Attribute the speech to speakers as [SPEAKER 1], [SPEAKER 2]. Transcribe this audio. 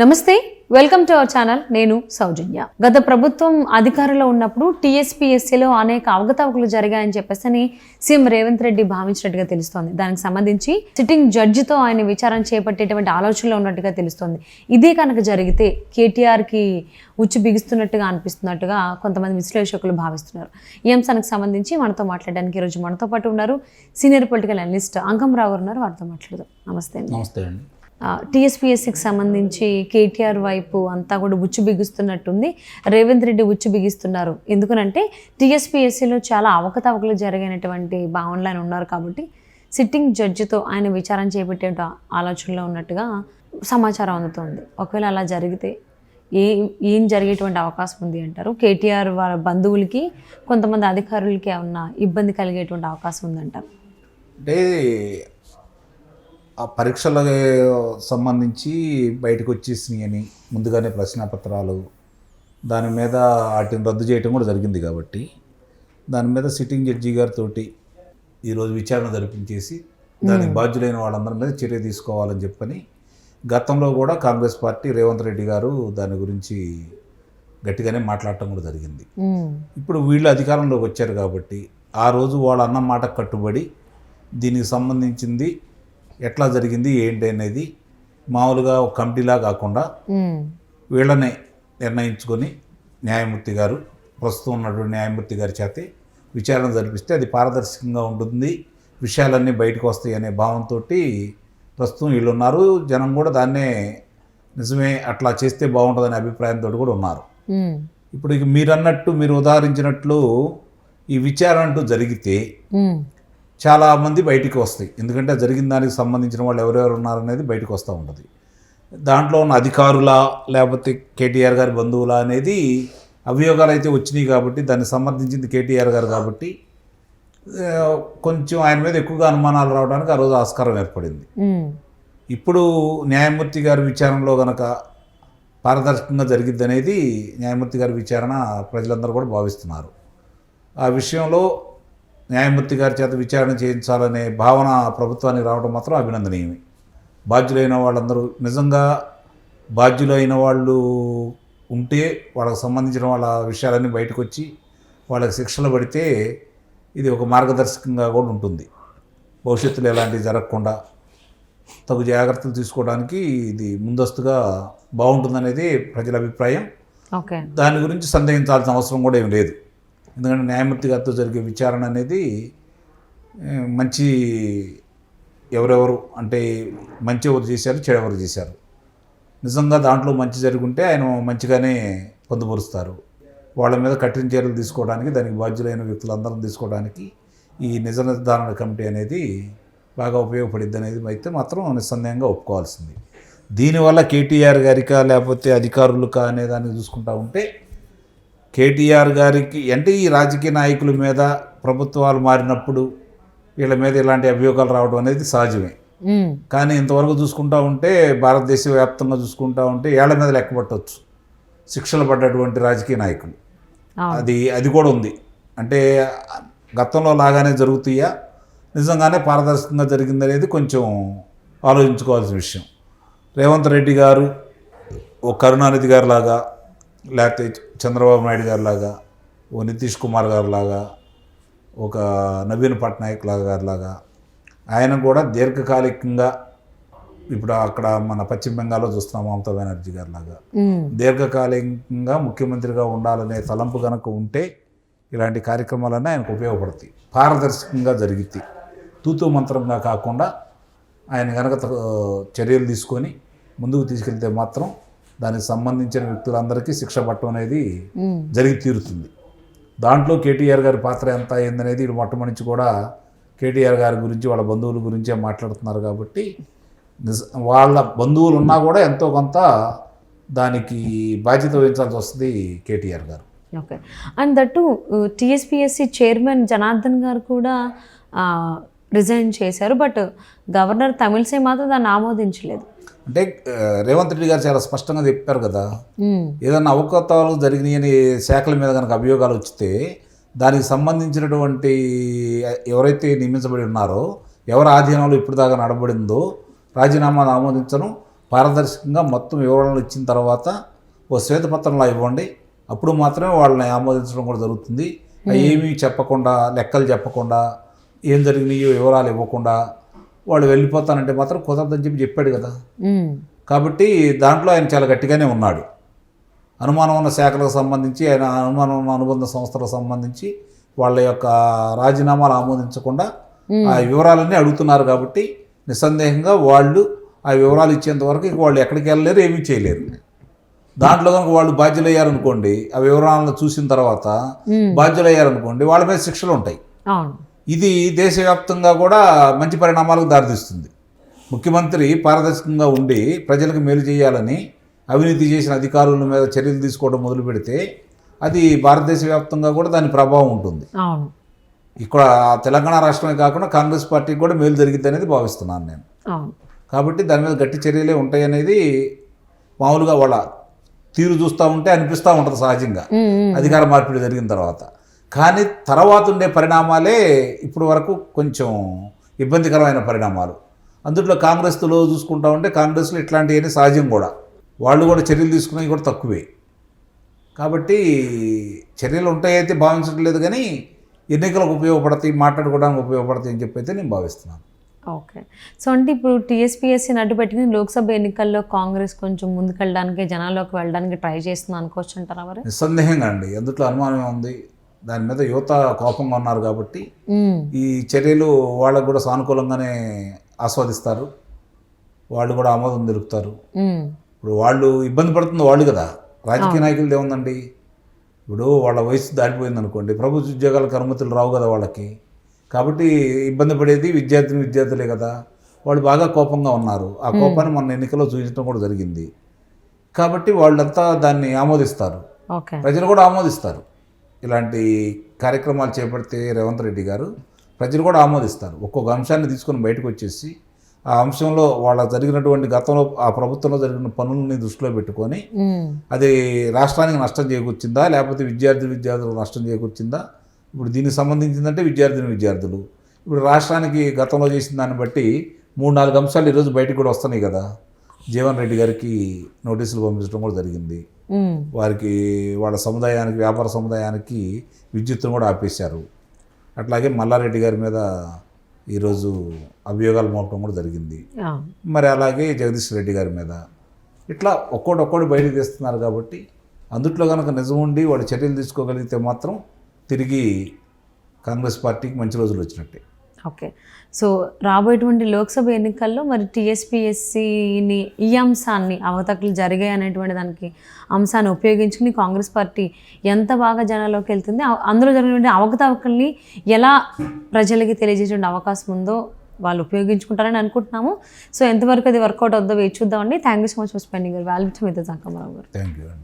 [SPEAKER 1] నమస్తే welcome to our channel. నేను సౌజన్య. గత ప్రభుత్వం అధికారంలో ఉన్నప్పుడు టీఎస్పీఎస్సీలో అనేక అవకతవకలు జరిగాయని చెప్పేసి సీఎం రేవంత్ రెడ్డి భావించినట్టుగా తెలుస్తోంది. దానికి సంబంధించి సిట్టింగ్ జడ్జితో ఆయన విచారణ చేపట్టేటువంటి ఆలోచనలో ఉన్నట్టుగా తెలుస్తోంది. ఇదే కనుక జరిగితే కేటీఆర్కి ఉచ్చు బిగుస్తున్నట్టుగా అనిపిస్తున్నట్టుగా కొంతమంది విశ్లేషకులు భావిస్తున్నారు. ఈ అంశానికి సంబంధించి మనతో మాట్లాడడానికి ఈరోజు మనతో పాటు ఉన్నారు senior political analyst Ankam Rao ఉన్నారు. వారితో మాట్లాడదాం. నమస్తే
[SPEAKER 2] నమస్తే అండి.
[SPEAKER 1] టీఎస్పీఎస్సీకి సంబంధించి కేటీఆర్ వైపు అంతా కూడా ఉచ్చు బిగుస్తున్నట్టుంది. రేవంత్ రెడ్డి ఉచ్చు బిగిస్తున్నారు. ఎందుకనంటే టీఎస్పీఎస్సీలో చాలా అవకతవకలు జరిగినటువంటి భావనలు ఆయన ఉన్నారు కాబట్టి సిట్టింగ్ జడ్జితో ఆయన విచారం చేపట్టే ఆలోచనలో ఉన్నట్టుగా సమాచారం అందుతోంది. ఒకవేళ అలా జరిగితే ఏ ఏం జరిగేటువంటి అవకాశం ఉంది అంటారు? కేటీఆర్ వాళ్ళ బంధువులకి కొంతమంది అధికారులకి ఏమన్నా ఇబ్బంది కలిగేటువంటి అవకాశం ఉందంటారు?
[SPEAKER 2] అంటే ఆ పరీక్షలకు సంబంధించి బయటకు వచ్చేసినాయి అని ముందుగానే ప్రశ్నపత్రాలు. దాని మీద వాటిని రద్దు చేయటం కూడా జరిగింది కాబట్టి దాని మీద సిట్టింగ్ జడ్జి గారితో ఈరోజు విచారణ జరిపించేసి దానికి బాధ్యులైన వాళ్ళందరి మీద చర్య తీసుకోవాలని చెప్పని గతంలో కూడా కాంగ్రెస్ పార్టీ రేవంత్ రెడ్డి గారు దాని గురించి గట్టిగానే మాట్లాడటం కూడా జరిగింది. ఇప్పుడు వీళ్ళు అధికారంలోకి వచ్చారు కాబట్టి ఆ రోజు వాళ్ళ అన్న మాట కట్టుబడి దీనికి సంబంధించింది ఎట్లా జరిగింది ఏంటి అనేది మామూలుగా ఒక కమిటీలా కాకుండా వీళ్ళనే నిర్ణయించుకొని న్యాయమూర్తి గారు ప్రస్తుతం ఉన్నటువంటి న్యాయమూర్తి గారి చేతే విచారణ జరిపిస్తే అది పారదర్శకంగా ఉంటుంది విషయాలన్నీ బయటకు వస్తాయి అనే భావంతో ప్రస్తుతం వీళ్ళు ఉన్నారు జనం కూడా దాన్నే నిజమే అట్లా చేస్తే బాగుంటుందనే అభిప్రాయంతో కూడా ఉన్నారు. ఇప్పుడు మీరు అన్నట్టు మీరు ఉదాహరించినట్లు ఈ విచారణ అంటూ జరిగితే
[SPEAKER 1] ఉమ్,
[SPEAKER 2] చాలా మంది బయటికి వస్తాయి. ఎందుకంటే జరిగిన దానికి సంబంధించిన వాళ్ళు ఎవరెవరు ఉన్నారనేది బయటకు వస్తూ ఉంటుంది. దాంట్లో ఉన్న అధికారులా లేకపోతే కేటీఆర్ గారి బంధువులా అనేది అభియోగాలు అయితే వచ్చినాయి కాబట్టి దాన్ని సమర్థించింది కేటీఆర్ గారు కాబట్టి కొంచెం ఆయన మీద ఎక్కువగా అనుమానాలు రావడానికి ఆ రోజు ఆస్కారం ఏర్పడింది. ఇప్పుడు న్యాయమూర్తి గారి విచారణలో గనక పారదర్శకంగా జరిగిద్ది అనేది న్యాయమూర్తి గారి విచారణ ప్రజలందరూ కూడా భావిస్తున్నారు. ఆ విషయంలో న్యాయమూర్తి గారి చేత విచారణ చేయించాలనే భావన ప్రభుత్వానికి రావడం మాత్రం అభినందనీయమే. బాధ్యులైన వాళ్ళందరూ నిజంగా బాధ్యులైన వాళ్ళు ఉంటే వాళ్ళకి సంబంధించిన వాళ్ళ విషయాలన్నీ బయటకు వచ్చి వాళ్ళకి శిక్షలు పడితే ఇది ఒక మార్గదర్శకంగా కూడా ఉంటుంది. భవిష్యత్తులో ఎలాంటివి జరగకుండా తగు జాగ్రత్తలు తీసుకోవడానికి ఇది ముందస్తుగా బాగుంటుందనేది ప్రజల అభిప్రాయం.
[SPEAKER 1] ఓకే
[SPEAKER 2] దాని గురించి సందేహించాల్సిన అవసరం కూడా ఏం లేదు. ఎందుకంటే న్యాయమూర్తి గారితో జరిగే విచారణ అనేది మంచి ఎవరెవరు అంటే మంచి ఎవరు చేశారు చెడెవరు చేశారు. నిజంగా దాంట్లో మంచి జరుగుంటే ఆయన మంచిగానే పొందుపరుస్తారు. వాళ్ళ మీద కఠిన చర్యలు తీసుకోవడానికి దానికి బాధ్యులైన వ్యక్తులందరం తీసుకోవడానికి ఈ నిజ నిర్ధారణ కమిటీ అనేది బాగా ఉపయోగపడింది అనేది అయితే మాత్రం నిస్సందేహంగా ఒప్పుకోవాల్సింది. దీనివల్ల కేటీఆర్ గారికా లేకపోతే అధికారులకా అనే దాన్ని చూసుకుంటా ఉంటే కేటీఆర్ గారికి అంటే ఈ రాజకీయ నాయకుల మీద ప్రభుత్వాలు మారినప్పుడు వీళ్ళ మీద ఇలాంటి అభియోగాలు రావడం అనేది సహజమే. కానీ ఇంతవరకు చూసుకుంటా ఉంటే భారతదేశ వ్యాప్తంగా చూసుకుంటా ఉంటే ఏళ్ళ మీద లెక్క పట్టవచ్చు శిక్షలు పడ్డటువంటి రాజకీయ నాయకులు. అది అది కూడా ఉంది. అంటే గతంలో లాగానే జరుగుతాయా? నిజంగానే పారదర్శకంగా జరిగిందనేది కొంచెం ఆలోచించుకోవాల్సిన విషయం. రేవంత్ రెడ్డి గారు ఓ కరుణానిధి గారు లాగా లేకపోతే చంద్రబాబు నాయుడు గారు లాగా ఓ నితీష్ కుమార్ గారు లాగా ఒక నవీన్ పట్నాయక్ లాగా గారు లాగా ఆయన కూడా దీర్ఘకాలికంగా ఇప్పుడు అక్కడ మన పశ్చిమ బెంగాల్లో చూస్తున్నాం మమతా బెనర్జీ గారు లాగా దీర్ఘకాలికంగా ముఖ్యమంత్రిగా ఉండాలనే తలంపు కనుక ఉంటే ఇలాంటి కార్యక్రమాలన్నీ ఆయనకు ఉపయోగపడతాయి. పారదర్శకంగా జరిగితే తూతూ మంత్రంగా కాకుండా ఆయన కనుక చర్యలు తీసుకొని ముందుకు తీసుకెళ్తే మాత్రం దానికి సంబంధించిన వ్యక్తులందరికీ శిక్ష పట్టడం అనేది జరిగి తీరుతుంది. దాంట్లో కేటీఆర్ గారి పాత్ర ఎంత అయిందనేది మొట్టమొదటి కూడా కేటీఆర్ గారి గురించి వాళ్ళ బంధువుల గురించే మాట్లాడుతున్నారు కాబట్టి నిజ వాళ్ళ బంధువులు ఉన్నా కూడా ఎంతో కొంత దానికి బాధ్యత వహించాల్సి వస్తుంది కేటీఆర్ గారు.
[SPEAKER 1] Okay. And that TSPSC chairman Janardhan గారు కూడా రిజైన్ చేశారు. బట్ గవర్నర్ తమిళసై మాత్రం దాన్ని ఆమోదించలేదు.
[SPEAKER 2] అంటే రేవంత్ రెడ్డి గారు చాలా స్పష్టంగా చెప్పారు కదా. ఏదన్నా అవకతవలు జరిగినాయని శాఖల మీద కనుక అభియోగాలు వచ్చితే దానికి సంబంధించినటువంటి ఎవరైతే నియమించబడి ఉన్నారో ఎవరి ఆధీనంలో ఇప్పుడు దాకా నడబడిందో రాజీనామాను ఆమోదించను పారదర్శకంగా మొత్తం వివరాలు ఇచ్చిన తర్వాత ఓ శ్వేతపత్రంలా ఇవ్వండి. అప్పుడు మాత్రమే వాళ్ళని ఆమోదించడం కూడా జరుగుతుంది. ఏమీ చెప్పకుండా లెక్కలు చెప్పకుండా ఏం జరిగినాయో వివరాలు ఇవ్వకుండా వాళ్ళు వెళ్ళిపోతానంటే మాత్రం కుదరదని చెప్పి చెప్పాడు కదా. కాబట్టి దాంట్లో ఆయన చాలా గట్టిగానే ఉన్నాడు. అనుమానం ఉన్న శాఖలకు సంబంధించి ఆయన అనుమానం ఉన్న అనుబంధ సంస్థలకు సంబంధించి వాళ్ళ యొక్క రాజీనామాలు ఆమోదించకుండా ఆ వివరాలన్నీ అడుగుతున్నారు కాబట్టి నిస్సందేహంగా వాళ్ళు ఆ వివరాలు ఇచ్చేంత వరకు ఇంక వాళ్ళు ఎక్కడికి వెళ్ళలేరు ఏమీ చేయలేరు. దాంట్లో కనుక వాళ్ళు బాధ్యులయ్యారనుకోండి ఆ వివరాలను చూసిన తర్వాత బాధ్యులయ్యారనుకోండి వాళ్ళ మీద శిక్షలు ఉంటాయి. ఇది దేశవ్యాప్తంగా కూడా మంచి పరిణామాలకు దారితీస్తుంది. ముఖ్యమంత్రి పారదర్శకంగా ఉండి ప్రజలకు మేలు చేయాలని అవినీతి చేసిన అధికారుల మీద చర్యలు తీసుకోవడం మొదలు పెడితే అది భారతదేశ వ్యాప్తంగా కూడా దాని ప్రభావం ఉంటుంది. ఇక్కడ తెలంగాణ రాష్ట్రమే కాకుండా కాంగ్రెస్ పార్టీకి కూడా మేలు జరిగింది అనేది భావిస్తున్నాను నేను. కాబట్టి దాని మీద గట్టి చర్యలే ఉంటాయి అనేది మామూలుగా వాళ్ళ తీరు చూస్తూ ఉంటే అనిపిస్తూ ఉంటుంది సహజంగా. అధికార మార్పిడి జరిగిన తర్వాత. కానీ తర్వాత ఉండే పరిణామాలే ఇప్పుడు వరకు కొంచెం ఇబ్బందికరమైన పరిణామాలు. అందులో కాంగ్రెస్లో చూసుకుంటా ఉంటే కాంగ్రెస్లో ఇట్లాంటివన్నీ సహజం కూడా. వాళ్ళు కూడా చర్యలు తీసుకునేవి కూడా తక్కువే. కాబట్టి చర్యలు ఉంటాయైతే భావించట్లేదు కానీ ఎన్నికలకు ఉపయోగపడతాయి మాట్లాడుకోవడానికి ఉపయోగపడతాయి అని చెప్పి అయితే నేను భావిస్తున్నాను.
[SPEAKER 1] ఓకే. సో అంటే ఇప్పుడు టీఎస్పీఎస్సీ నడ్డు పెట్టుకుని లోక్సభ ఎన్నికల్లో కాంగ్రెస్ కొంచెం ముందుకెళ్ళడానికి జనాల్లోకి వెళ్ళడానికి ట్రై చేస్తుంది అనుకోవచ్చు అంటారా మరి?
[SPEAKER 2] నిస్సందేహంగా అండి. అందులో అనుమానం ఉంది. దాని మీద యువత కోపంగా ఉన్నారు కాబట్టి ఈ చర్యలు వాళ్ళకు కూడా సానుకూలంగానే ఆస్వాదిస్తారు. వాళ్ళు కూడా ఆమోదం తెలుపుతారు.
[SPEAKER 1] ఉమ్,
[SPEAKER 2] ఇప్పుడు వాళ్ళు ఇబ్బంది పడుతుంది వాళ్ళు కదా. రాజకీయ నాయకులది ఏముందండి? ఇప్పుడు వాళ్ళ వయసు దాటిపోయింది అనుకోండి ప్రభుత్వ ఉద్యోగాలకు అనుమతులు రావు కదా వాళ్ళకి. కాబట్టి ఇబ్బంది పడేది విద్యార్థిని విద్యార్థులే కదా. వాళ్ళు బాగా కోపంగా ఉన్నారు. ఆ కోపాన్ని మన ఎన్నికల్లో చూపించడం కూడా జరిగింది. కాబట్టి వాళ్ళంతా దాన్ని ఆమోదిస్తారు. ప్రజలు కూడా ఆమోదిస్తారు. ఇలాంటి కార్యక్రమాలు చేపడితే రేవంత్ రెడ్డి గారు ప్రజలు కూడా ఆమోదిస్తారు. ఒక్కొక్క అంశాన్ని తీసుకొని బయటకు వచ్చేసి ఆ అంశంలో వాళ్ళ జరిగినటువంటి గతంలో ఆ ప్రభుత్వంలో జరిగిన పనులని దృష్టిలో పెట్టుకొని అది రాష్ట్రానికి నష్టం చేకూర్చిందా? లేకపోతే విద్యార్థి విద్యార్థులకు నష్టం చేకూర్చిందా? ఇప్పుడు దీనికి సంబంధించిందంటే విద్యార్థిని విద్యార్థులు. ఇప్పుడు రాష్ట్రానికి గతంలో చేసిన దాన్ని బట్టి మూడు నాలుగు అంశాలు ఈరోజు బయటకు కూడా వస్తున్నాయి కదా. జీవన్ రెడ్డి గారికి నోటీసులు పంపించడం కూడా జరిగింది. వారికి వాళ్ళ సముదాయానికి వ్యాపార సముదాయానికి విద్యుత్తును కూడా ఆపేశారు. అట్లాగే మల్లారెడ్డి గారి మీద ఈరోజు అభియోగాలు మోపడం కూడా జరిగింది. మరి అలాగే జగదీష్ రెడ్డి గారి మీద. ఇట్లా ఒక్కోటి ఒక్కోటి బయటకు తీస్తున్నారు కాబట్టి అందుట్లో కనుక నిజం ఉండి వాడు చర్యలు తీసుకోగలిగితే మాత్రం తిరిగి కాంగ్రెస్ పార్టీకి మంచి రోజులు వచ్చినట్టే.
[SPEAKER 1] ఓకే. సో రాబోయేటువంటి లోక్సభ ఎన్నికల్లో మరి టీఎస్పీఎస్సీని ఈ అంశాన్ని అవతకులు జరిగాయి అనేటువంటి దానికి అంశాన్ని ఉపయోగించుకుని కాంగ్రెస్ పార్టీ ఎంత బాగా జనాల్లోకి వెళ్తుంది అందులో జరిగినటువంటి అవకతవకల్ని ఎలా ప్రజలకి తెలియజేసే అవకాశం ఉందో వాళ్ళు ఉపయోగించుకుంటారని అనుకుంటున్నాము. సో ఎంతవరకు అది వర్కౌట్ అవుతుందో వేచి చూద్దామండి. Thank you so much for spending value ఇద్దరు జాకమరావు గారు.
[SPEAKER 2] థ్యాంక్ యూ అండి.